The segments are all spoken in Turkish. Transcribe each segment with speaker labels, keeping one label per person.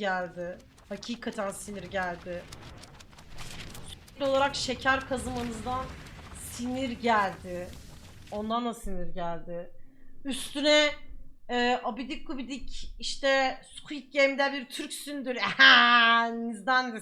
Speaker 1: geldi. Hakikaten sinir geldi. Sürekli olarak şeker kazımanızdan sinir geldi. Ondan da sinir geldi. Üstüne e, abidik gubidik işte Squid Game'de bir Türksündür. Nizden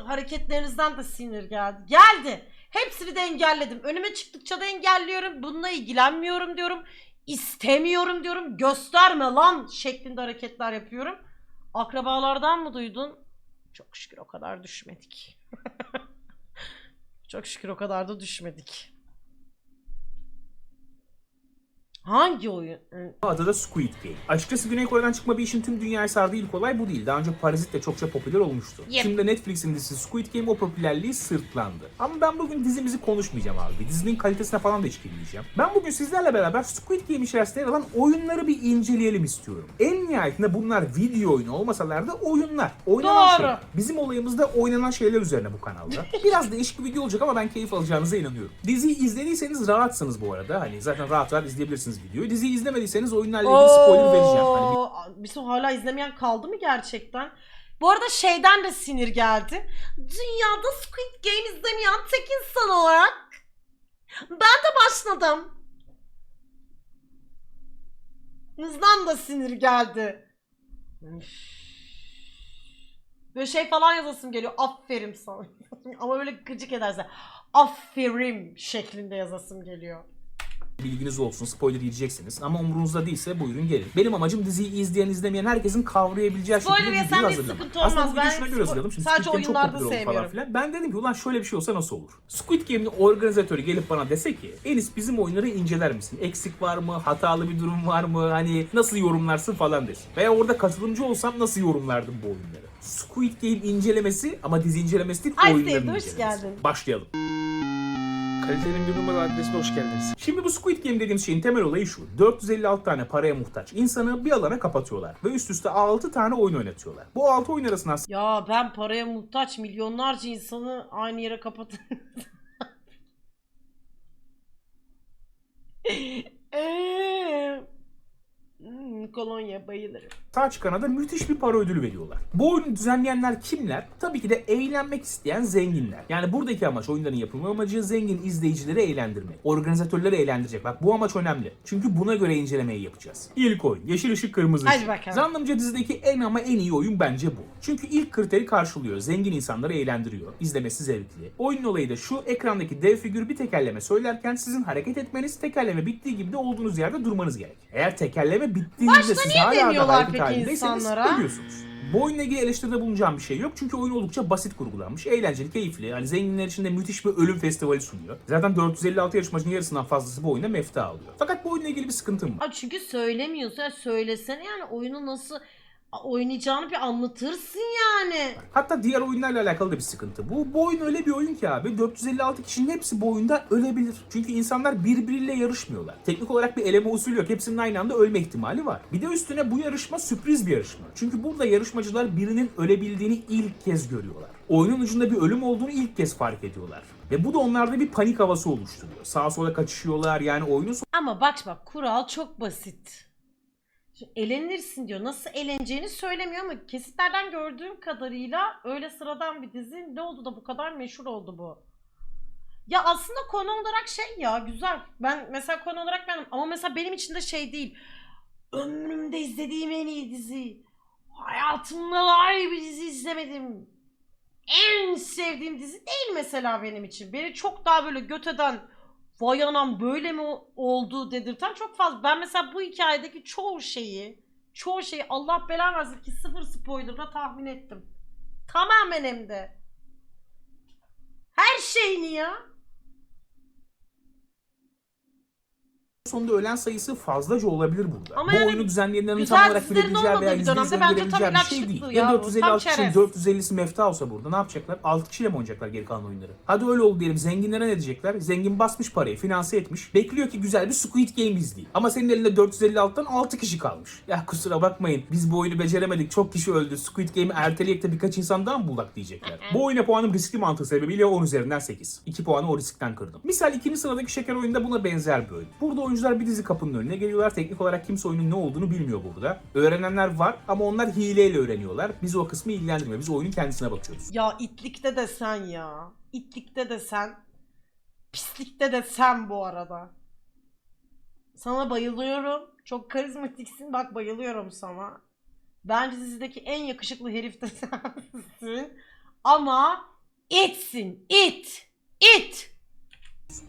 Speaker 1: hareketlerinizden de sinir geldi. Geldi. Hepsini de engelledim. Önüme çıktıkça da engelliyorum. Bununla ilgilenmiyorum diyorum. İstemiyorum diyorum. Gösterme lan şeklinde hareketler yapıyorum. Akrabalardan mı duydun? Çok şükür o kadar düşmedik. Çok şükür o kadar da düşmedik. Hangi oyun? Hı.
Speaker 2: Adı da Squid Game. Açıkçası Güney Kore'den çıkma bir işin tüm dünyayı sardığı ilk olay bu değil. Daha önce Parazit de çokça popüler olmuştu.
Speaker 1: Yep.
Speaker 2: Şimdi de Netflix'in dizisi Squid Game o popülerliği sırtlandı. Ama ben bugün dizimizi konuşmayacağım abi. Dizinin kalitesine falan da hiç girmeyeceğim. Ben bugün sizlerle beraber Squid Game içerisinde yer alan oyunları bir inceleyelim istiyorum. En nihayetinde bunlar video oyunu olmasalar da oyunlar. Oynanan
Speaker 1: Doğru.
Speaker 2: şeyler. Bizim olayımız da oynanan şeyler üzerine bu kanalda. Biraz değişik bir video olacak ama ben keyif alacağınıza inanıyorum. Diziyi izlediyseniz rahatsınız bu arada. Hani zaten rahat rahat izleyebilirsiniz videoyu. Diziyi izlemediyseniz oyunlarla ilgili spoiler vereceğim. Hani
Speaker 1: Oo, Bizim hala izlemeyen kaldı mı gerçekten? Bu arada şeyden de sinir geldi. Dünyada Squid Game izlemeyen tek insan olarak ben de başladım. Hızdan da sinir geldi. Üf. Böyle şey falan yazasım geliyor. Aferin sana. Ama böyle gıcık ederse. Aferin şeklinde yazasım geliyor.
Speaker 2: Bilginiz olsun. Spoiler yiyeceksiniz. Ama umurunuzda değilse buyurun gelin. Benim amacım diziyi izleyen izlemeyen herkesin kavrayabileceği
Speaker 1: Spoiler
Speaker 2: şekilde
Speaker 1: yesem
Speaker 2: videoyu
Speaker 1: bir
Speaker 2: hazırlamak.
Speaker 1: sıkıntı olmaz.
Speaker 2: Aslında
Speaker 1: Ben
Speaker 2: göre hazırladım. Şimdi
Speaker 1: sadece
Speaker 2: Squid Game çok
Speaker 1: oyunlarda
Speaker 2: popüler oldu falan
Speaker 1: sevmiyorum.
Speaker 2: filan. Ben dedim ki ulan şöyle bir şey olsa nasıl olur? Squid Game'in organizatörü gelip bana dese ki Enis bizim oyunları inceler misin? Eksik var mı? Hatalı bir durum var mı? Hani nasıl yorumlarsın falan desin. Veya orada katılımcı olsam nasıl yorumlardım bu oyunları? Squid Game incelemesi ama dizi incelemesi değil
Speaker 1: Ay
Speaker 2: oyunların
Speaker 1: sevdim, hoş
Speaker 2: incelemesi.
Speaker 1: geldin.
Speaker 2: Başlayalım.
Speaker 3: Kalitenin bir numara adresine hoş geldiniz.
Speaker 2: Şimdi bu Squid Game dediğimiz şeyin temel olayı şu. 456 tane paraya muhtaç insanı bir alana kapatıyorlar. Ve üst üste 6 tane oyun oynatıyorlar. Bu 6 oyun arasından
Speaker 1: Ya ben paraya muhtaç milyonlarca insanı aynı yere kapatın. Eee, hmm, kolonya bayılırım.
Speaker 2: Sağ çıkana da müthiş bir para ödülü veriyorlar. Bu oyunu düzenleyenler kimler? Tabii ki de eğlenmek isteyen zenginler. Yani buradaki amaç oyunların yapılma amacı zengin izleyicileri eğlendirmek. Organizatörleri eğlendirecek. Bak bu amaç önemli. Çünkü buna göre incelemeyi yapacağız. İlk oyun. Yeşil ışık kırmızı
Speaker 1: Hadi
Speaker 2: ışık.
Speaker 1: bakalım.
Speaker 2: Zannımca dizideki en ama en iyi oyun bence bu. Çünkü ilk kriteri karşılıyor. Zengin insanları eğlendiriyor. İzlemesi zevkli. Oyunun olayı da şu. Ekrandaki dev figür bir tekerleme söylerken sizin hareket etmeniz tekerleme bittiği gibi de olduğunuz yerde durmanız gerek. Eğer tekerleme bittiğinde
Speaker 1: Başta
Speaker 2: siz
Speaker 1: niye
Speaker 2: hala da
Speaker 1: demiyorlar
Speaker 2: hareket
Speaker 1: peki
Speaker 2: halindeyseniz
Speaker 1: insanlara?
Speaker 2: ölüyorsunuz. Bu oyunla ilgili eleştiride bulunacağım bir şey yok. Çünkü oyun oldukça basit kurgulanmış. Eğlenceli, keyifli. Hani zenginler için de müthiş bir ölüm festivali sunuyor. Zaten 456 yarışmacının yarısından fazlası bu oyunda mefta alıyor. Fakat bu oyunla ilgili bir sıkıntım var.
Speaker 1: Çünkü söylemiyorsun. Ya söylesene yani oyunu nasıl oynayacağını bir anlatırsın yani.
Speaker 2: Hatta diğer oyunlarla alakalı da bir sıkıntı. Bu, bu oyun öyle bir oyun ki abi 456 kişinin hepsi bu oyunda ölebilir. Çünkü insanlar birbiriyle yarışmıyorlar. Teknik olarak bir eleme usulü yok. Hepsinin aynı anda ölme ihtimali var. Bir de üstüne bu yarışma sürpriz bir yarışma. Çünkü burada yarışmacılar birinin ölebildiğini ilk kez görüyorlar. Oyunun ucunda bir ölüm olduğunu ilk kez fark ediyorlar. Ve bu da onlarda bir panik havası oluşturuyor. Sağa sola kaçışıyorlar yani oyunun
Speaker 1: Ama bak bak kural çok basit. Elenirsin diyor. Nasıl eleneceğini söylemiyor ama kesitlerden gördüğüm kadarıyla öyle sıradan bir dizi. Ne oldu da bu kadar meşhur oldu bu? Ya aslında konu olarak şey ya güzel. Ben mesela konu olarak benim ama mesela benim için de şey değil. Ömrümde izlediğim en iyi dizi. Hayatımda daha iyi bir dizi izlemedim. En sevdiğim dizi değil mesela benim için. Beni çok daha böyle göteden vay anam böyle mi oldu dedirten çok fazla. Ben mesela bu hikayedeki çoğu şeyi çoğu şeyi Allah belanı ki sıfır spoilerla tahmin ettim. Tamamen hem de. Her şeyini ya.
Speaker 2: Sonunda ölen sayısı fazlaca olabilir burada.
Speaker 1: Ama
Speaker 2: bu
Speaker 1: yani
Speaker 2: oyunu düzenleyenlerin
Speaker 1: güzel
Speaker 2: tam olarak
Speaker 1: dizilerin
Speaker 2: veya
Speaker 1: olmadığı bir dönemde
Speaker 2: izleyicilerin
Speaker 1: bence tam
Speaker 2: bilebileceği bir şey değil.
Speaker 1: ya
Speaker 2: Ya
Speaker 1: bu, tam
Speaker 2: 456 kişinin
Speaker 1: çerez.
Speaker 2: 450'si mefta olsa burada ne yapacaklar? 6 kişiyle mi oynayacaklar geri kalan oyunları? Hadi öyle oldu diyelim. Zenginlere ne diyecekler? Zengin basmış parayı, finanse etmiş. Bekliyor ki güzel bir Squid Game izleyeyim. Ama senin elinde 456'dan 6 kişi kalmış. Ya kusura bakmayın biz bu oyunu beceremedik. Çok kişi öldü. Squid Game'i erteleyip de birkaç insan daha mı bulak diyecekler. bu oyuna puanım riskli mantığı sebebiyle 10 üzerinden 8. 2 puanı o riskten kırdım. Misal ikinci sıradaki şeker oyunda buna benzer bir oyun. Burada oyuncular bir dizi kapının önüne geliyorlar. Teknik olarak kimse oyunun ne olduğunu bilmiyor burada. Öğrenenler var ama onlar hileyle öğreniyorlar. Biz o kısmı ilgilendirmiyor. Biz oyunun kendisine bakıyoruz.
Speaker 1: Ya itlikte de sen ya. İtlikte de sen. Pislikte de sen bu arada. Sana bayılıyorum. Çok karizmatiksin. Bak bayılıyorum sana. Bence dizideki en yakışıklı herif de sensin. Ama itsin. It. It.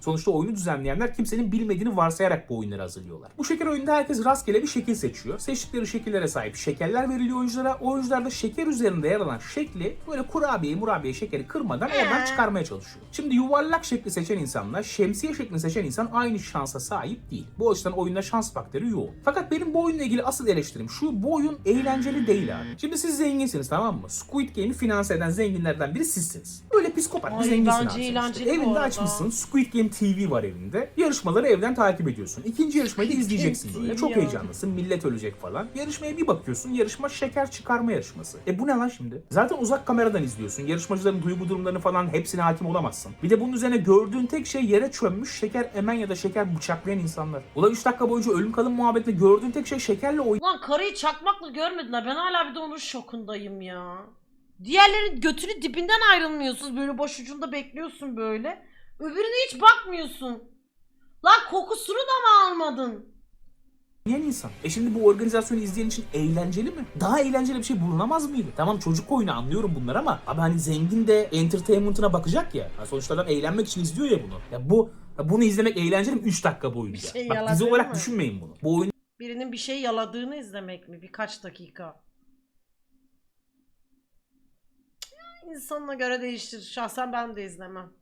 Speaker 2: Sonuçta oyunu düzenleyenler kimsenin bilmediğini varsayarak bu oyunları hazırlıyorlar. Bu şeker oyununda herkes rastgele bir şekil seçiyor. Seçtikleri şekillere sahip şekerler veriliyor oyunculara. Oyuncular da şeker üzerinde yer alan şekli böyle kurabiye murabiye şekeri kırmadan oradan çıkarmaya çalışıyor. Şimdi yuvarlak şekli seçen insanla şemsiye şeklini seçen insan aynı şansa sahip değil. Bu açıdan oyunda şans faktörü yoğun. Fakat benim bu oyunla ilgili asıl eleştirim şu bu oyun eğlenceli değil abi. Şimdi siz zenginsiniz tamam mı? Squid Game'i finanse eden zenginlerden biri sizsiniz. Öyle psikopat bir zenginsin abi işte. Evinde açmışsın Squid Game TV var evinde. Yarışmaları evden takip ediyorsun. İkinci yarışmayı da
Speaker 1: Squid
Speaker 2: izleyeceksin böyle. Çok heyecanlısın. Millet ölecek falan. Yarışmaya bir bakıyorsun. Yarışma şeker çıkarma yarışması. E bu ne lan şimdi? Zaten uzak kameradan izliyorsun. Yarışmacıların duygu durumlarını falan hepsine hakim olamazsın. Bir de bunun üzerine gördüğün tek şey yere çömmüş şeker emen ya da şeker bıçaklayan insanlar. Ulan 3 dakika boyunca ölüm kalım muhabbetinde gördüğün tek şey şekerle oyun
Speaker 1: Ulan karıyı çakmakla görmediler. Ben hala bir de onun şokundayım ya. Diğerlerin götünü dibinden ayrılmıyorsunuz. Böyle boş ucunda bekliyorsun böyle. Öbürüne hiç bakmıyorsun. Lan kokusunu da mı almadın?
Speaker 2: Yiyen insan. E şimdi bu organizasyonu izleyen için eğlenceli mi? Daha eğlenceli bir şey bulunamaz mıydı? Tamam çocuk oyunu anlıyorum bunlar ama abi hani zengin de entertainment'ına bakacak ya. Ha sonuçta adam eğlenmek için izliyor ya bunu. Ya bu ya bunu izlemek eğlenceli mi 3 dakika boyunca?
Speaker 1: Bir şey
Speaker 2: Bak
Speaker 1: yalan
Speaker 2: dizi olarak
Speaker 1: söyleme.
Speaker 2: düşünmeyin bunu. Bu oyun
Speaker 1: Birinin bir şey yaladığını izlemek mi? Birkaç dakika. İnsanına göre değişir. Şahsen ben de izlemem.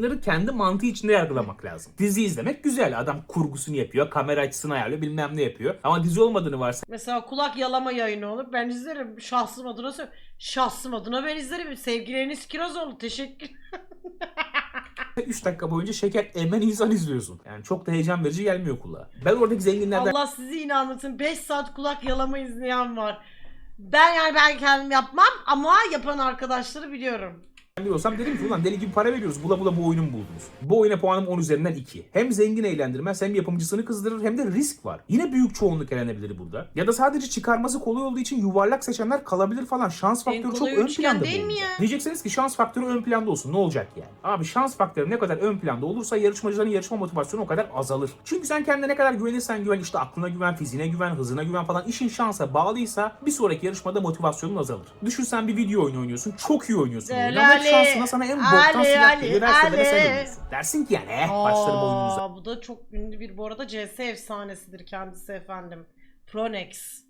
Speaker 2: Oyunları kendi mantığı içinde yargılamak lazım. Dizi izlemek güzel. Adam kurgusunu yapıyor, kamera açısını ayarlıyor, bilmem ne yapıyor. Ama dizi olmadığını varsa
Speaker 1: Mesela kulak yalama yayını olur. Ben izlerim. Şahsım adına. Şahsım adına ben izlerim. Sevgileriniz Kirazoğlu. Teşekkür.
Speaker 2: 3 dakika boyunca şeker emen insan izliyorsun. Yani çok da heyecan verici gelmiyor kulağa. Ben oradaki zenginlerden
Speaker 1: Allah sizi yine anlatın. 5 saat kulak yalama izleyen var. Ben yani ben kendim yapmam ama yapan arkadaşları biliyorum.
Speaker 2: Bir olsam dedim ki ulan deli gibi para veriyoruz. Bula bula bu oyunu mu buldunuz? Bu oyuna puanım 10 üzerinden 2. Hem zengin eğlendirmez hem yapımcısını kızdırır hem de risk var. Yine büyük çoğunluk elenebilir burada. Ya da sadece çıkarması kolay olduğu için yuvarlak seçenler kalabilir falan. Şans
Speaker 1: En
Speaker 2: faktörü çok ön planda
Speaker 1: değil mi ya?
Speaker 2: Diyeceksiniz ki şans faktörü ön planda olsun. Ne olacak yani? Abi şans faktörü ne kadar ön planda olursa yarışmacıların yarışma motivasyonu o kadar azalır. Çünkü sen kendine ne kadar güvenirsen güven işte aklına güven, fiziğine güven, hızına güven falan işin şansa bağlıysa bir sonraki yarışmada motivasyonun azalır. Düşün sen bir video oyunu oynuyorsun. Çok iyi oynuyorsun. ama
Speaker 1: Ali,
Speaker 2: şansına sana en boktan
Speaker 1: Ali,
Speaker 2: silah
Speaker 1: Ali,
Speaker 2: geliyor. Verse de sen
Speaker 1: Ali.
Speaker 2: ölürsün. Dersin ki yani eh başlarım oyununuza.
Speaker 1: Aa, bu da çok ünlü bir bu arada CS efsanesidir kendisi efendim. Pronex.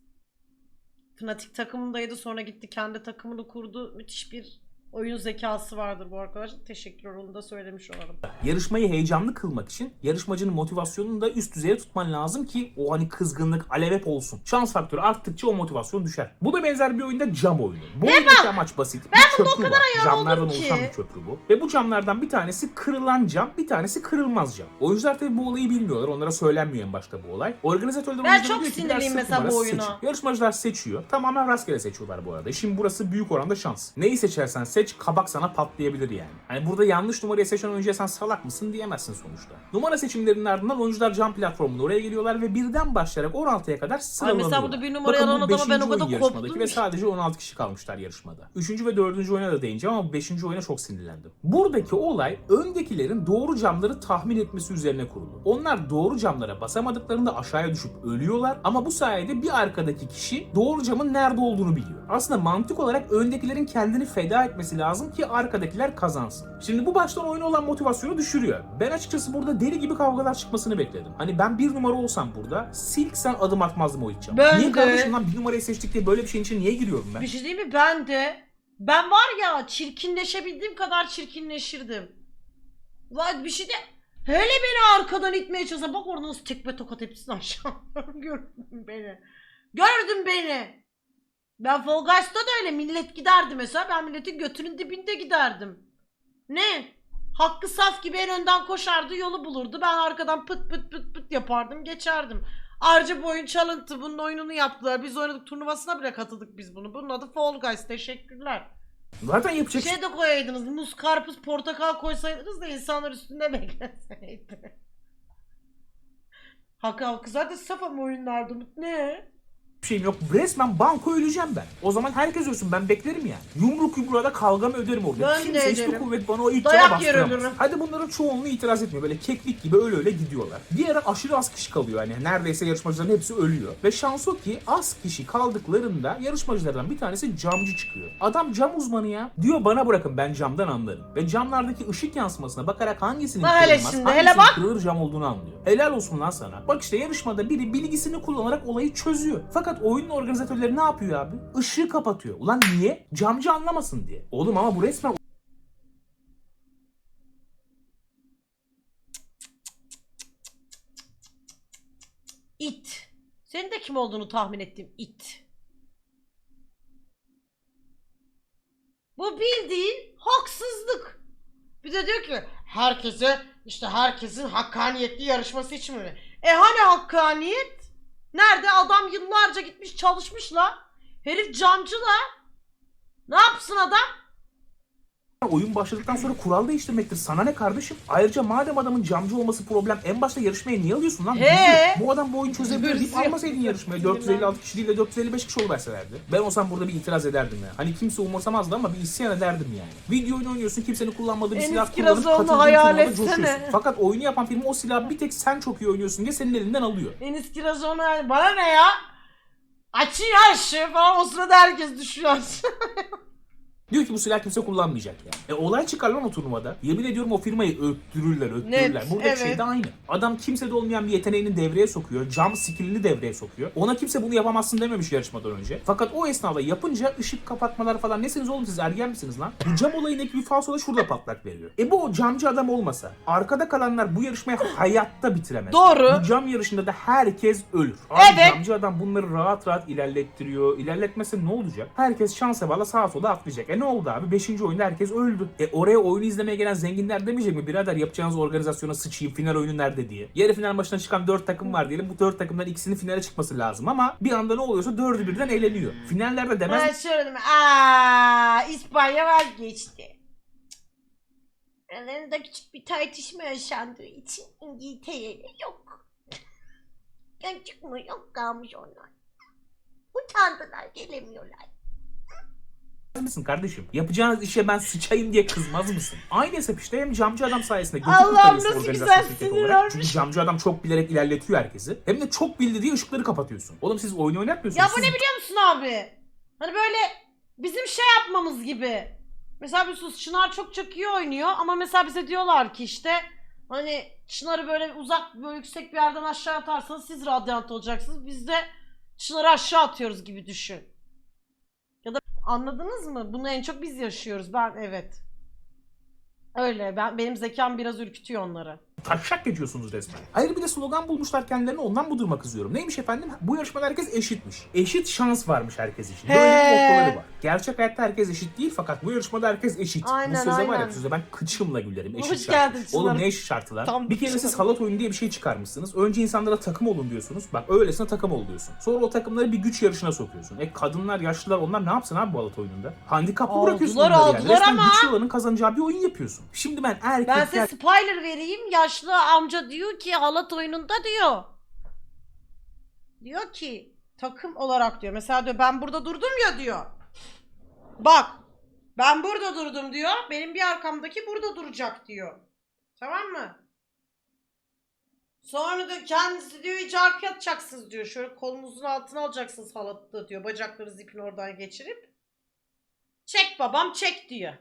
Speaker 1: Fnatic takımındaydı sonra gitti kendi takımını kurdu. Müthiş bir oyun zekası vardır bu arkadaş. Teşekkürler onu da söylemiş olalım.
Speaker 2: Yarışmayı heyecanlı kılmak için yarışmacının motivasyonunu da üst düzeye tutman lazım ki o hani kızgınlık alev hep olsun. Şans faktörü arttıkça o motivasyon düşer. Bu da benzer bir oyunda cam oyunu. Bu oyundaki amaç basit. bir köprü var. Camlardan
Speaker 1: ki.
Speaker 2: oluşan bir köprü bu. Ve bu camlardan bir tanesi kırılan cam, bir tanesi kırılmaz cam. Oyuncular tabii bu olayı bilmiyorlar. Onlara söylenmiyor en başta bu olay. Organizatörler
Speaker 1: Ben çok sinirliyim mesela bu oyuna.
Speaker 2: seçin. Yarışmacılar seçiyor. Tamamen rastgele seçiyorlar bu arada. Şimdi burası büyük oranda şans. Neyi seçersen seç kabak sana patlayabilir yani. Hani burada yanlış numarayı seçen oyuncuya sen salak mısın diyemezsin sonuçta. Numara seçimlerinin ardından oyuncular cam platformunda oraya geliyorlar ve birden başlayarak 16'ya kadar sıralanıyorlar.
Speaker 1: burada bir numarayı alan adama ben o kadar koptum
Speaker 2: Ve sadece 16 kişi kalmışlar yarışmada. Üçüncü ve dördüncü oyuna da değineceğim ama beşinci oyuna çok sinirlendim. Buradaki olay öndekilerin doğru camları tahmin etmesi üzerine kurulu. Onlar doğru camlara basamadıklarında aşağıya düşüp ölüyorlar ama bu sayede bir arkadaki kişi doğru camın nerede olduğunu biliyor. Aslında mantık olarak öndekilerin kendini feda etmesi lazım ki arkadakiler kazansın. Şimdi bu baştan oyuna olan motivasyonu düşürüyor. Ben açıkçası burada deli gibi kavgalar çıkmasını bekledim. Hani ben bir numara olsam burada silk sen adım atmazdım o ilk cama.
Speaker 1: Ben
Speaker 2: Niye
Speaker 1: de.
Speaker 2: kardeşim lan bir numarayı seçtik diye böyle bir şeyin içine niye giriyorum ben?
Speaker 1: Bir şey değil mi? Ben de ben var ya çirkinleşebildiğim kadar çirkinleşirdim. Vay bir şey de Hele beni arkadan itmeye çalışsa bak orada nasıl tekme tokat hepsini aşağı gördün beni. Gördün beni. Ben Fall Guys'ta da öyle millet giderdi mesela ben milletin götünün dibinde giderdim. Ne? Hakkı saf gibi en önden koşardı yolu bulurdu. Ben arkadan pıt pıt pıt pıt yapardım geçerdim. Ayrıca bu oyun çalıntı bunun oyununu yaptılar. Biz oynadık turnuvasına bile katıldık biz bunu. Bunun adı Fall Guys teşekkürler.
Speaker 2: Zaten yapacak
Speaker 1: Şey de koyaydınız. Muz, karpuz, portakal koysaydınız da insanlar üstünde bekleseydi. Hakkı Hakkı zaten saf ama oyunlardı. Ne?
Speaker 2: Bir şeyim yok. Resmen banko öleceğim ben. O zaman herkes ölsün ben beklerim yani. Yumruk yumruğa da kavgamı öderim orada.
Speaker 1: Ben
Speaker 2: Kimse hiçbir kuvvet bana o
Speaker 1: yer
Speaker 2: bastıramaz. Hadi bunların çoğunluğu itiraz etmiyor. Böyle keklik gibi öyle öyle gidiyorlar. Bir ara aşırı az kişi kalıyor yani. Neredeyse yarışmacıların hepsi ölüyor. Ve şans o ki az kişi kaldıklarında yarışmacılardan bir tanesi camcı çıkıyor. Adam cam uzmanı ya. Diyor bana bırakın ben camdan anlarım. Ve camlardaki ışık yansımasına bakarak hangisinin
Speaker 1: Bak hele
Speaker 2: kırılmaz,
Speaker 1: şimdi, hele bak.
Speaker 2: kırılır cam olduğunu anlıyor. Helal olsun lan sana. Bak işte yarışmada biri bilgisini kullanarak olayı çözüyor. Fakat oyunun organizatörleri ne yapıyor abi? Işığı kapatıyor. Ulan niye? Camcı anlamasın diye. Oğlum ama bu resmen
Speaker 1: İt. Senin de kim olduğunu tahmin ettim. İt. Bu bildiğin haksızlık. Bir de diyor ki herkese işte herkesin hakkaniyetli yarışması için mi? E hani hakkaniyet? Nerede adam yıllarca gitmiş çalışmış la. Herif camcı la. Ne yapsın adam?
Speaker 2: Oyun başladıktan sonra kural değiştirmektir. Sana ne kardeşim? Ayrıca madem adamın camcı olması problem en başta yarışmaya niye alıyorsun lan? Bizi. Bu adam bu oyunu çözebilir
Speaker 1: Hırsız
Speaker 2: almasaydın yarışmaya. 456 kişi değil de 455 kişi oluverselerdi. Ben olsam burada bir itiraz ederdim ya. Hani kimse umursamazdı ama bir isyan ederdim yani. Video oyunu oynuyorsun kimsenin kullanmadığı bir
Speaker 1: Enis
Speaker 2: silah kullanıp katıldığın coşuyorsun. Fakat oyunu yapan firma o silahı bir tek sen çok iyi oynuyorsun diye senin elinden alıyor.
Speaker 1: Enis Kirazoğlu bana ne ya? Açın ya ışığı falan o sırada herkes düşüyor.
Speaker 2: Diyor ki bu silah kimse kullanmayacak yani. E olay çıkar lan o turnuvada. Yemin ediyorum o firmayı öttürürler öttürürler.
Speaker 1: Net,
Speaker 2: Buradaki
Speaker 1: evet.
Speaker 2: şey de aynı. Adam kimsede olmayan bir yeteneğini devreye sokuyor. Cam skillini devreye sokuyor. Ona kimse bunu yapamazsın dememiş yarışmadan önce. Fakat o esnada yapınca ışık kapatmalar falan nesiniz oğlum siz ergen misiniz lan? Bu cam olayındaki bir falso da şurada patlak veriyor. E bu o camcı adam olmasa arkada kalanlar bu yarışmayı hayatta bitiremez.
Speaker 1: Doğru.
Speaker 2: Bu cam yarışında da herkes ölür. Abi
Speaker 1: Evet.
Speaker 2: Camcı adam bunları rahat rahat ilerlettiriyor. İlerletmese ne olacak? Herkes şansa bağla sağa sola atlayacak. E ne oldu abi? Beşinci oyunda herkes öldü. E oraya oyunu izlemeye gelen zenginler demeyecek mi? Birader yapacağınız organizasyona sıçayım final oyunu nerede diye. Yarı final maçına çıkan dört takım var diyelim. Bu dört takımdan ikisinin finale çıkması lazım ama bir anda ne oluyorsa dördü birden eğleniyor. Finallerde demez
Speaker 1: Ben şöyle. Aaa İspanya vazgeçti. Aralarında küçük bir tartışma yaşandığı için İngiltere'de yok. Gerçek mi yok kalmış onlar. Utandılar gelemiyorlar.
Speaker 2: Misin kardeşim? Yapacağınız işe ben sıçayım diye kızmaz mısın? Aynı hesap işte hem camcı adam sayesinde götü
Speaker 1: Allah'ım
Speaker 2: kurtarıyorsun
Speaker 1: nasıl güzel sinir
Speaker 2: olarak. Çünkü camcı adam çok bilerek ilerletiyor herkesi. Hem de çok bildi diye ışıkları kapatıyorsun. Oğlum siz oyunu oynatmıyorsunuz.
Speaker 1: Ya bu
Speaker 2: Siz
Speaker 1: ne biliyor musun abi? Hani böyle bizim şey yapmamız gibi. Mesela bir sus Çınar çok çok iyi oynuyor ama mesela bize diyorlar ki işte hani Çınar'ı böyle uzak böyle yüksek bir yerden aşağı atarsanız siz radyant olacaksınız. Biz de Çınar'ı aşağı atıyoruz gibi düşün. Ya da anladınız mı? Bunu en çok biz yaşıyoruz. Ben evet. Öyle. Ben benim zekam biraz ürkütüyor onları.
Speaker 2: Taşak geçiyorsunuz resmen. Hayır bir de slogan bulmuşlar kendilerine ondan bu duruma kızıyorum. Neymiş efendim? Bu yarışmada herkes eşitmiş. Eşit şans varmış herkes için. Böyle
Speaker 1: He.
Speaker 2: bir noktaları var. Gerçek hayatta herkes eşit değil fakat bu yarışmada herkes eşit.
Speaker 1: Aynen,
Speaker 2: bu söze var ya
Speaker 1: aynen.
Speaker 2: söze ben kıçımla gülerim. Eşit
Speaker 1: Hoş
Speaker 2: şart.
Speaker 1: geldin.
Speaker 2: Oğlum ne eşit şartı lan?
Speaker 1: Tam
Speaker 2: bir kere siz halat oyunu diye bir şey çıkarmışsınız. Önce insanlara takım olun diyorsunuz. Bak öylesine takım ol diyorsun. Sonra o takımları bir güç yarışına sokuyorsun. E kadınlar, yaşlılar onlar ne yapsın abi bu halat oyununda? Handikaplı
Speaker 1: Aldılar,
Speaker 2: bırakıyorsun onları yani.
Speaker 1: aldılar
Speaker 2: Resmen
Speaker 1: ama.
Speaker 2: güçlü olanın kazanacağı bir oyun yapıyorsun. Şimdi ben erkek
Speaker 1: Ben size spoiler vereyim. Yaşlı amca diyor ki halat oyununda diyor. Diyor ki takım olarak diyor. Mesela diyor ben burada durdum ya diyor. Bak ben burada durdum diyor. Benim bir arkamdaki burada duracak diyor. Tamam mı? Sonra da kendisi diyor hiç arka atacaksınız diyor. Şöyle kolunuzun altına alacaksınız halatı diyor. Bacakları zipin oradan geçirip. Çek babam çek diyor.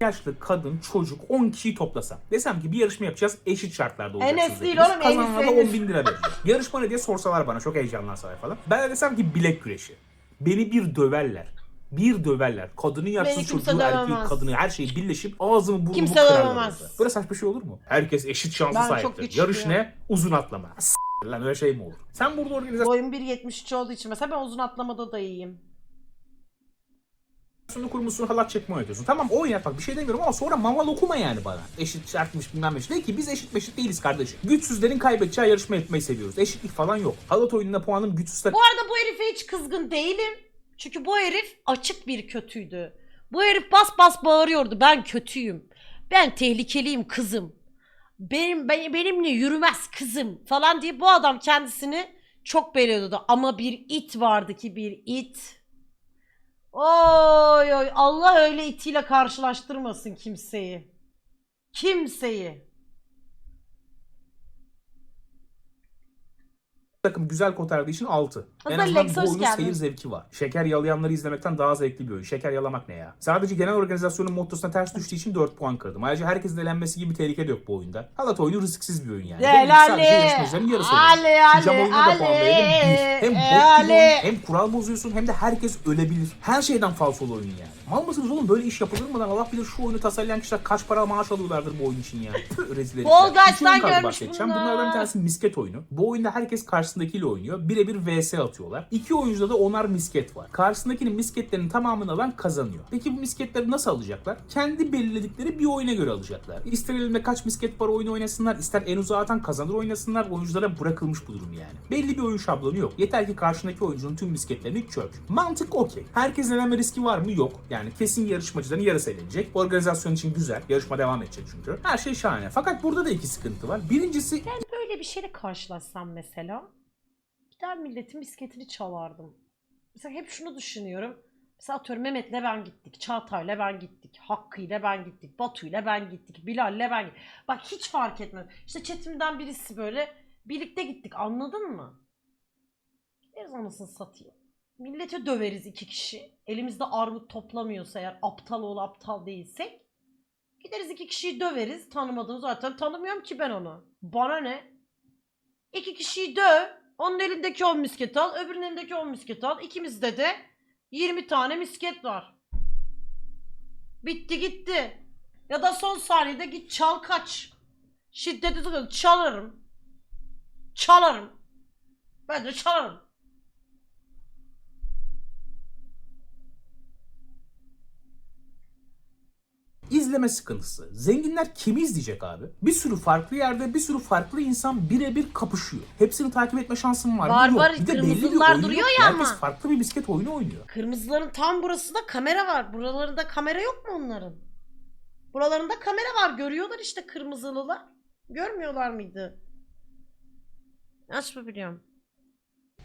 Speaker 2: Yaşlı, kadın, çocuk 10 kişiyi toplasam. Desem ki bir yarışma yapacağız eşit şartlarda olacaksınız.
Speaker 1: Enes değil oğlum,
Speaker 2: Kazanana da
Speaker 1: Enes.
Speaker 2: 10 bin lira vereceğim. yarışma ne diye sorsalar bana çok heyecanlansalar falan. Ben de desem ki bilek güreşi. Beni bir döverler. Bir döverler. Kadını yaksın
Speaker 1: Beni kimse
Speaker 2: çocuğu erkeği
Speaker 1: dövemez.
Speaker 2: kadını her şeyi birleşip ağzımı burnumu
Speaker 1: Kimse
Speaker 2: kırarlar
Speaker 1: dövemez.
Speaker 2: orada. Böyle saçma şey olur mu? Herkes eşit şansa
Speaker 1: Ben çok
Speaker 2: sahiptir.
Speaker 1: güçlüyüm.
Speaker 2: Yarış ne? Uzun atlama. S- lan öyle şey mi olur? Sen burada organizasyonu
Speaker 1: Boyum 1.73 olduğu için mesela ben uzun atlamada da iyiyim.
Speaker 2: Kurmuşsun halat çekme oynatıyorsun. Tamam oynat bak bir şey demiyorum ama sonra mamal okuma yani bana. Eşit şartmış bilmem ne. De ki biz eşit meşit değiliz kardeşim. Güçsüzlerin kaybedeceği yarışma etmeyi seviyoruz. Eşitlik falan yok. Halat oyununda puanım güçsüzler
Speaker 1: Bu arada bu herife hiç kızgın değilim. Çünkü bu herif açık bir kötüydü. Bu herif bas bas bağırıyordu. Ben kötüyüm. Ben tehlikeliyim kızım. Benim, ben- benimle yürümez kızım falan diye bu adam kendisini çok beğeniyordu. Ama bir it vardı ki bir it. Oy oy Allah öyle itiyle karşılaştırmasın kimseyi. Kimseyi.
Speaker 2: Takım güzel kotardığı için 6. En azından
Speaker 1: Lex,
Speaker 2: bu oyunun
Speaker 1: geldin.
Speaker 2: seyir zevki var. Şeker yalayanları izlemekten daha zevkli bir oyun. Şeker yalamak ne ya? Sadece genel organizasyonun mottosuna ters düştüğü için 4 puan kırdım. Ayrıca herkesin elenmesi gibi bir tehlike de yok bu oyunda. Halat oyunu risksiz bir oyun yani. Benim
Speaker 1: Del
Speaker 2: sadece yarışmacıların yarısı.
Speaker 1: Ali,
Speaker 2: Cam oyununa da puan verelim 1. Hem bok gibi
Speaker 1: Ali.
Speaker 2: oyun, hem kural bozuyorsun hem de herkes ölebilir. Her şeyden falsolu oyun yani. Mal mısınız oğlum böyle iş yapılır mı lan? Allah bilir şu oyunu tasarlayan kişiler kaç para maaş alıyorlardır bu oyun için yani. Tüh, Rezil herifler.
Speaker 1: Fall Guys'tan
Speaker 2: İki oyun kaldı
Speaker 1: görmüş
Speaker 2: bahsedeceğim.
Speaker 1: bunlar.
Speaker 2: Bunlardan bir tanesi misket oyunu. Bu oyunda herkes karşısındakiyle oynuyor. Birebir vs atıyorlar. İki oyuncuda da onar misket var. Karşısındakinin misketlerinin tamamını alan kazanıyor. Peki bu misketleri nasıl alacaklar? Kendi belirledikleri bir oyuna göre alacaklar. İster elimde kaç misket var oyunu oynasınlar, ister en uzağa atan kazanır oynasınlar. Oyunculara bırakılmış bu durum yani. Belli bir oyun şablonu yok. Yeter ki karşındaki oyuncunun tüm misketlerini çök. Mantık okey. Herkesin elenme riski var mı? Yok. Yani kesin yarışmacıların yarısı elenecek. Organizasyon için güzel. Yarışma devam edecek çünkü. Her şey şahane. Fakat burada da iki sıkıntı var. Birincisi
Speaker 1: Böyle bir şeyle karşılaşsam mesela gider milletin bisikletini çalardım. Mesela hep şunu düşünüyorum. Mesela atıyorum Mehmet'le ben gittik, Çağatay'la ben gittik, Hakkı'yla ben gittik, Batu'yla ben gittik, Bilal'le ben gittik. Bak hiç fark etmez. İşte chatimden birisi böyle birlikte gittik anladın mı? Gideriz anasını satayım. Millete döveriz iki kişi. Elimizde armut toplamıyorsa eğer aptal ol aptal değilsek. Gideriz iki kişiyi döveriz. Tanımadığım zaten tanımıyorum ki ben onu. Bana ne? İki kişiyi döv. Onun elindeki 10 misket al. Öbürünün elindeki 10 misket al. İkimizde de 20 tane misket var. Bitti gitti. Ya da son saniyede git çal kaç. Şiddeti. Çalarım. Çalarım. Ben de çalarım.
Speaker 2: İzleme sıkıntısı. Zenginler kimi izleyecek abi? Bir sürü farklı yerde bir sürü farklı insan birebir kapışıyor. Hepsini takip etme şansın var mı?
Speaker 1: Var,
Speaker 2: Yok.
Speaker 1: var.
Speaker 2: Bir de belli bir oyun
Speaker 1: duruyor
Speaker 2: yok.
Speaker 1: ya
Speaker 2: Herkes
Speaker 1: ama.
Speaker 2: farklı bir bisiklet oyunu oynuyor.
Speaker 1: Kırmızıların tam burasında kamera var. Buralarında kamera yok mu onların? Buralarında kamera var. Görüyorlar işte kırmızılılar. Görmüyorlar mıydı? Aç mı biliyorum.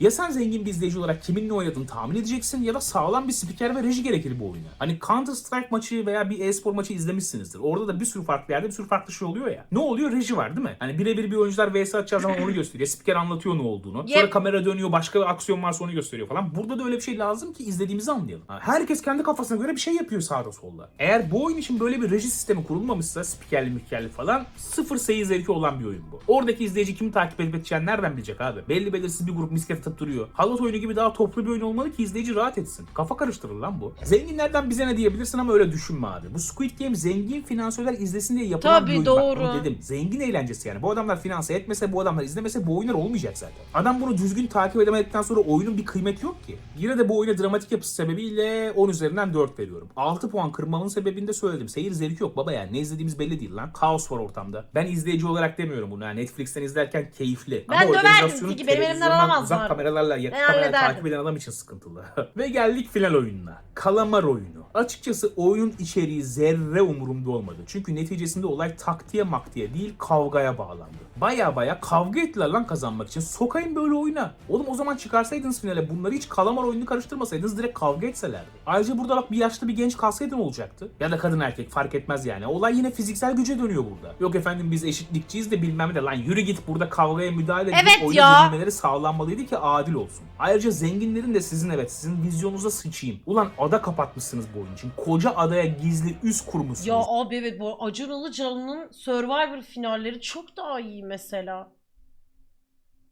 Speaker 2: Ya sen zengin bir izleyici olarak kimin ne oynadığını tahmin edeceksin ya da sağlam bir spiker ve reji gerekir bu oyuna. Hani Counter Strike maçı veya bir e-spor maçı izlemişsinizdir. Orada da bir sürü farklı yerde bir sürü farklı şey oluyor ya. Ne oluyor? Reji var değil mi? Hani birebir bir oyuncular vs atacağı zaman onu gösteriyor. Spiker anlatıyor ne olduğunu. Sonra
Speaker 1: Yep.
Speaker 2: kamera dönüyor başka bir aksiyon varsa onu gösteriyor falan. Burada da öyle bir şey lazım ki izlediğimizi anlayalım. Herkes kendi kafasına göre bir şey yapıyor sağda solda. Eğer bu oyun için böyle bir reji sistemi kurulmamışsa spikerli mükerli falan sıfır seyir zevki olan bir oyun bu. Oradaki izleyici kimi takip edip edeceğini nereden bilecek abi? Belli belirsiz bir grup misket atıp duruyor. Halat oyunu gibi daha toplu bir oyun olmalı ki izleyici rahat etsin. Kafa karıştırır lan bu. Zenginlerden bize ne diyebilirsin ama öyle düşünme abi. Bu Squid Game zengin finansörler izlesin diye yapılan
Speaker 1: Tabii,
Speaker 2: bir oyun.
Speaker 1: doğru.
Speaker 2: Bak, dedim. Zengin eğlencesi yani. Bu adamlar finanse etmese, bu adamlar izlemese bu oyunlar olmayacak zaten. Adam bunu düzgün takip edemedikten sonra oyunun bir kıymeti yok ki. Yine de bu oyuna dramatik yapısı sebebiyle 10 üzerinden 4 veriyorum. 6 puan kırmamın sebebini de söyledim. Seyir zevki yok baba yani. Ne izlediğimiz belli değil lan. Kaos var ortamda. Ben izleyici olarak demiyorum bunu. Yani Netflix'ten izlerken keyifli.
Speaker 1: Ben döverdim
Speaker 2: organizasyonu
Speaker 1: çünkü benim elimden alamazlar.
Speaker 2: Kameralarla, yakın takip eden adam için sıkıntılı. Ve geldik final oyununa. Kalamar oyunu. Açıkçası oyunun içeriği zerre umurumda olmadı. Çünkü neticesinde olay taktiğe maktiğe değil kavgaya bağlandı. Baya baya kavga ettiler lan kazanmak için. Sokayım böyle oyuna. Oğlum o zaman çıkarsaydınız finale bunları hiç kalamar oyununu karıştırmasaydınız direkt kavga etselerdi. Ayrıca burada bak bir yaşlı bir genç kalsaydı ne olacaktı? Ya da kadın erkek fark etmez yani. Olay yine fiziksel güce dönüyor burada. Yok efendim biz eşitlikçiyiz de bilmem ne de lan yürü git burada kavgaya müdahale edip
Speaker 1: Evet
Speaker 2: oyuna
Speaker 1: ya.
Speaker 2: sağlanmalıydı ki adil olsun. Ayrıca zenginlerin de sizin evet sizin vizyonunuza sıçayım. Ulan ada kapatmışsınız bu oyun için. Koca adaya gizli üs kurmuşsunuz.
Speaker 1: Ya abi evet bu Acun Ilıcalı'nın Survivor finalleri çok daha iyi mesela.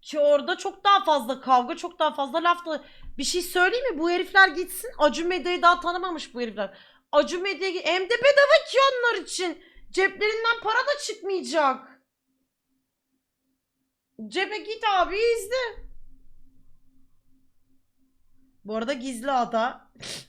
Speaker 1: Ki orada çok daha fazla kavga, çok daha fazla laf da... Bir şey söyleyeyim mi? Bu herifler gitsin. Acun Medya'yı daha tanımamış bu herifler. Acun Medya'yı hem de bedava ki onlar için. Ceplerinden para da çıkmayacak. Cebe git abi izle. Bu arada gizli ada.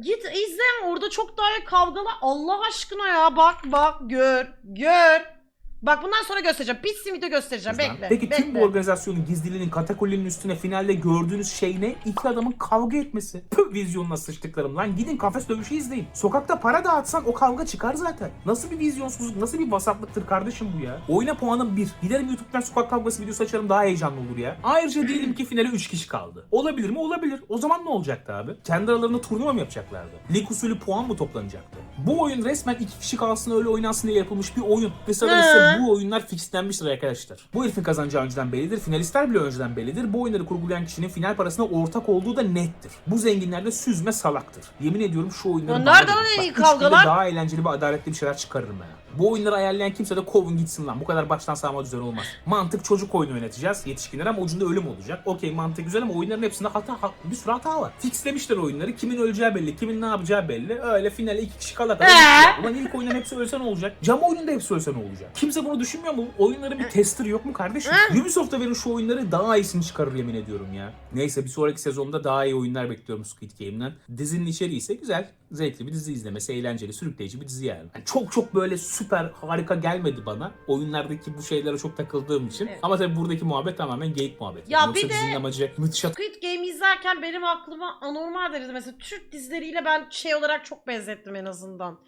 Speaker 1: Git izle orada çok daha kavgalar. Allah aşkına ya bak bak gör gör. Bak bundan sonra göstereceğim. Bitsin video göstereceğim. Bekle.
Speaker 2: Peki
Speaker 1: bekle.
Speaker 2: tüm bu organizasyonun gizliliğinin katakulinin üstüne finalde gördüğünüz şey ne? İki adamın kavga etmesi. Püh vizyonuna sıçtıklarım lan. Gidin kafes dövüşü izleyin. Sokakta para dağıtsan o kavga çıkar zaten. Nasıl bir vizyonsuzluk, nasıl bir vasatlıktır kardeşim bu ya? Oyuna puanım 1. Giderim YouTube'dan sokak kavgası videosu açarım daha heyecanlı olur ya. Ayrıca diyelim ki finale 3 kişi kaldı. Olabilir mi? Olabilir. O zaman ne olacaktı abi? Kendi aralarında turnuva mı yapacaklardı? Lig usulü puan mı toplanacaktı? Bu oyun resmen iki kişi kalsın öyle oynansın diye yapılmış bir oyun. Ve ise bu oyunlar fixlenmiştir arkadaşlar. Bu herifin kazanacağı önceden bellidir. Finalistler bile önceden bellidir. Bu oyunları kurgulayan kişinin final parasına ortak olduğu da nettir. Bu zenginler de süzme salaktır. Yemin ediyorum şu oyunları...
Speaker 1: Ya
Speaker 2: bana
Speaker 1: nereden
Speaker 2: verin.
Speaker 1: en iyi kavgalar?
Speaker 2: Daha eğlenceli ve adaletli bir şeyler çıkarırım ben. Bu oyunları ayarlayan kimse de kovun gitsin lan. Bu kadar baştan sağma düzen olmaz. Mantık çocuk oyunu oynatacağız yetişkinler ama ucunda ölüm olacak. Okey mantık güzel ama oyunların hepsinde hata, ha- bir sürü hata var. Fixlemişler oyunları. Kimin öleceği belli, kimin ne yapacağı belli. Öyle finale iki kişi kala kala
Speaker 1: Ee?
Speaker 2: Ulan ilk oyundan hepsi ölse ne olacak? Cam oyununda hepsi ölse ne olacak? Kimse bunu düşünmüyor mu? Oyunların bir tester yok mu kardeşim? Ubisoft'a verin şu oyunları daha iyisini çıkarır yemin ediyorum ya. Neyse bir sonraki sezonda daha iyi oyunlar bekliyorum Squid Game'den. Dizinin içeriği ise güzel. Zevkli bir dizi izlemesi, eğlenceli, sürükleyici bir dizi yani. Yani çok çok böyle süper harika gelmedi bana. Oyunlardaki bu şeylere çok takıldığım için.
Speaker 1: Evet.
Speaker 2: Ama tabii buradaki muhabbet tamamen geyik muhabbeti.
Speaker 1: Ya
Speaker 2: Yoksa
Speaker 1: bir de-
Speaker 2: amacı müthiş
Speaker 1: Squid Game izlerken benim aklıma anormal derecede mesela Türk dizileriyle ben şey olarak çok benzettim en azından.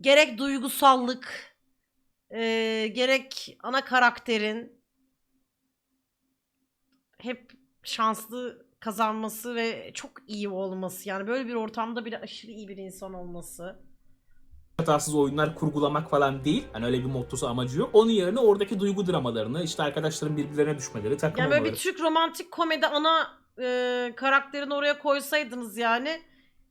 Speaker 1: Gerek duygusallık, eee, gerek ana karakterin hep şanslı kazanması ve çok iyi olması. Yani böyle bir ortamda bile aşırı iyi bir insan olması.
Speaker 2: Hatasız oyunlar kurgulamak falan değil. Hani öyle bir mottosu amacı yok. Onun yerine oradaki duygu dramalarını, işte arkadaşların birbirlerine düşmeleri, takım
Speaker 1: Yani böyle
Speaker 2: olmaları.
Speaker 1: bir Türk romantik komedi ana eee, karakterini oraya koysaydınız yani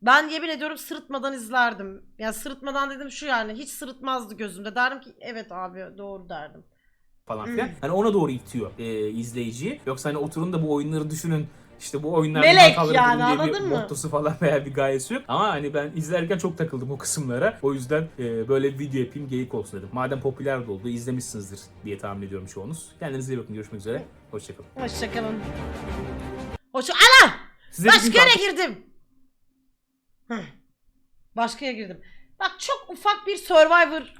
Speaker 1: ben yemin ediyorum sırıtmadan izlerdim. Yani sırıtmadan dedim şu yani hiç sırıtmazdı gözümde. Derdim ki evet abi doğru derdim.
Speaker 2: falan filan. Hani ona doğru itiyor e, izleyiciyi. Yoksa hani oturun da bu oyunları düşünün. İşte bu oyunlarda
Speaker 1: Melek
Speaker 2: hataları
Speaker 1: yani,
Speaker 2: diye bir
Speaker 1: mı?
Speaker 2: mottosu falan veya bir gayesi yok. Ama hani ben izlerken çok takıldım o kısımlara. O yüzden e, böyle bir video yapayım geyik olsun dedim. Madem popüler de oldu izlemişsinizdir diye tahmin ediyorum çoğunuz. Kendinize iyi bakın. Görüşmek üzere. Hoşçakalın.
Speaker 1: Hoşçakalın. Hoşça... Ana!
Speaker 2: Size
Speaker 1: Başka yere girdim. Heh. Başka yere girdim. Bak çok ufak bir Survivor